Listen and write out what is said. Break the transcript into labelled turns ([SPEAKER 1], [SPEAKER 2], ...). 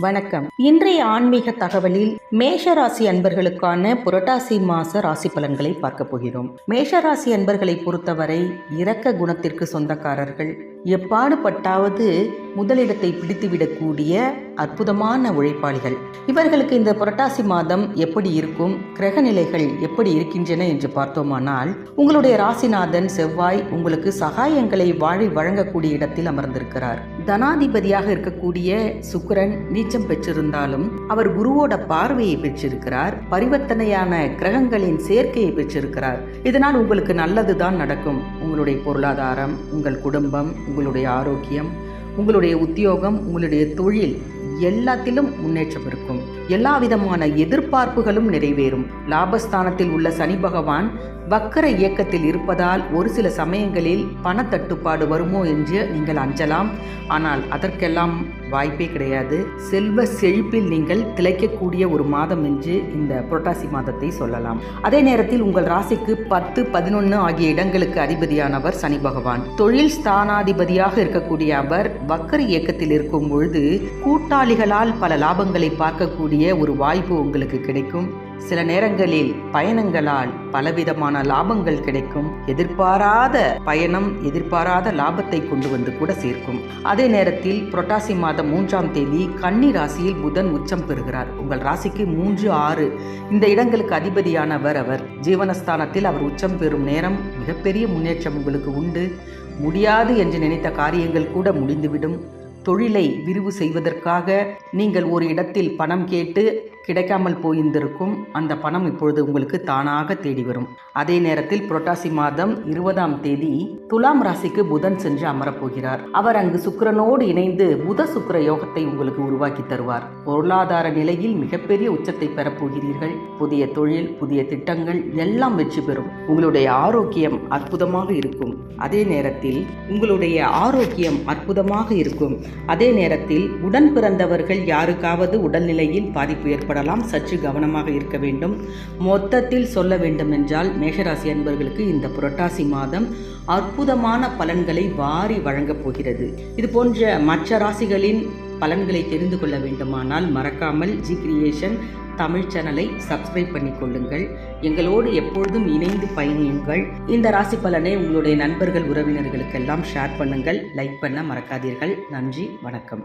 [SPEAKER 1] வணக்கம். இன்றைய ஆன்மீக தகவலில் மேஷராசி அன்பர்களுக்கான புரட்டாசி மாச ராசி பலன்களை பார்க்க போகிறோம். மேஷராசி அன்பர்களை பொறுத்தவரை இரக்க குணத்திற்கு சொந்தக்காரர்கள் எப்பாடுபட்டாவது முதலிடத்தை பிடித்துவிடக்கூடிய அற்புதமான உழைப்பாளிகள். இவர்களுக்கு இந்த புரட்டாசி மாதம் எப்படி இருக்கும்? கிரக நிலைகள் எப்படி இருக்கின்றன என்று பார்த்தோமானால் உங்களுடைய ராசிநாதன் செவ்வாய் உங்களுக்கு சகாயங்களை வாழி வழங்கக்கூடிய இடத்தில் அமர்ந்திருக்கிறார். தனாதிபதியாக இருக்கக்கூடிய சுக்கிரன் நீச்சம் பெற்றிருந்தாலும் அவர் குருவோட பார்வையை பெற்றிருக்கிறார். பரிவர்த்தனையான கிரகங்களின் சேர்க்கையை பெற்றிருக்கிறார். இதனால் உங்களுக்கு நல்லதுதான் நடக்கும். உங்களுடைய பொருளாதாரம் உங்கள் குடும்பம் உங்களுடைய ஆரோக்கியம் உங்களுடைய உத்தியோகம் உங்களுடைய தொழில் எல்லாத்திலும் முன்னேற்றம் இருக்கும். எல்லா விதமான எதிர்பார்ப்புகளும் நிறைவேறும். லாபஸ்தானத்தில் உள்ள சனி பகவான் வக்கர இயக்கத்தில் இருப்பதால் ஒரு சில சமயங்களில் பணத்தட்டுப்பாடு வருமோ என்று நீங்கள் அஞ்சலாம். ஆனால் அதற்கெல்லாம் வாய்ப்பே கிடையாது. செல்வ செழிப்பில் நீங்கள் திளைக்கக்கூடிய ஒரு மாதம் என்று இந்த புரட்டாசி மாதத்தை சொல்லலாம். அதே நேரத்தில் உங்கள் ராசிக்கு பத்து பதினொன்று ஆகிய இடங்களுக்கு அதிபதியானவர் சனி பகவான். தொழில் ஸ்தானாதிபதியாக இருக்கக்கூடிய அவர் வக்கர இயக்கத்தில் இருக்கும் பொழுது கூட்டாளிகளால் பல லாபங்களை பார்க்கக்கூடிய ஒரு வாய்ப்பு உங்களுக்கு கிடைக்கும். சில நேரங்களில் பயணங்களால் பலவிதமான லாபங்கள் கிடைக்கும். எதிர்பாராத பயணம் எதிர்பாராத லாபத்தை கொண்டு வந்து கூட சேர்க்கும். அதே நேரத்தில் புரட்டாசி மாதம் மூன்றாம் தேதி கன்னி ராசியில் புதன் உச்சம் பெறுகிறார். உங்கள் ராசிக்கு மூன்று ஆறு. இந்த இடங்களுக்கு அதிபதியானவர் அவர். ஜீவனஸ்தானத்தில் அவர் உச்சம் பெறும் நேரம் மிகப்பெரிய முன்னேற்றம் உங்களுக்கு உண்டு. முடியாது என்று நினைத்த காரியங்கள் கூட முடிந்துவிடும். தொழிலை விரிவு செய்வதற்காக நீங்கள் ஒரு இடத்தில் பணம் கேட்டு கிடைக்காமல் போயிருந்திருக்கும் அந்த பணம் இப்பொழுது உங்களுக்கு தானாக தேடி வரும். அதே நேரத்தில் புரட்டாசி மாதம் இருபதாம் தேதி துலாம் ராசிக்கு புதன் சென்று அமரப்போகிறார். அவர் அங்கு சுக்கரனோடு இணைந்து புத சுக்கர யோகத்தை உங்களுக்கு உருவாக்கி தருவார். பொருளாதார நிலையில் மிகப்பெரிய உச்சத்தை பெறப்போகிறீர்கள் புதிய தொழில் புதிய திட்டங்கள் எல்லாம் வெற்றி பெறும். உங்களுடைய ஆரோக்கியம் அற்புதமாக இருக்கும். அதே நேரத்தில் உங்களுடைய ஆரோக்கியம் அற்புதமாக இருக்கும். அதே நேரத்தில் உடன் பிறந்தவர்கள் யாருக்காவது உடல்நிலையில் பாதிப்பு ஏற்படலாம் சற்று கவனமாக இருக்க வேண்டும். மொத்தத்தில் சொல்ல வேண்டும் என்றால் மேஷராசி அன்பர்களுக்கு இந்த புரட்டாசி மாதம் அற்புதமான பலன்களை வாரி வழங்கப் போகிறது. இது போன்ற மற்ற ராசிகளின் பலன்களை தெரிந்து கொள்ள வேண்டுமானால் மறக்காமல் ஜி கிரியேஷன் தமிழ் சேனலை சப்ஸ்கிரைப் பண்ணிக் கொள்ளுங்கள். எங்களோடு எப்பொழுதும் இணைந்து பயணியுங்கள். இந்த ராசி பலனை உங்களுடைய நண்பர்கள் உறவினர்களுக்கெல்லாம் ஷேர் பண்ணுங்கள். லைக் பண்ண மறக்காதீர்கள். நன்றி வணக்கம்.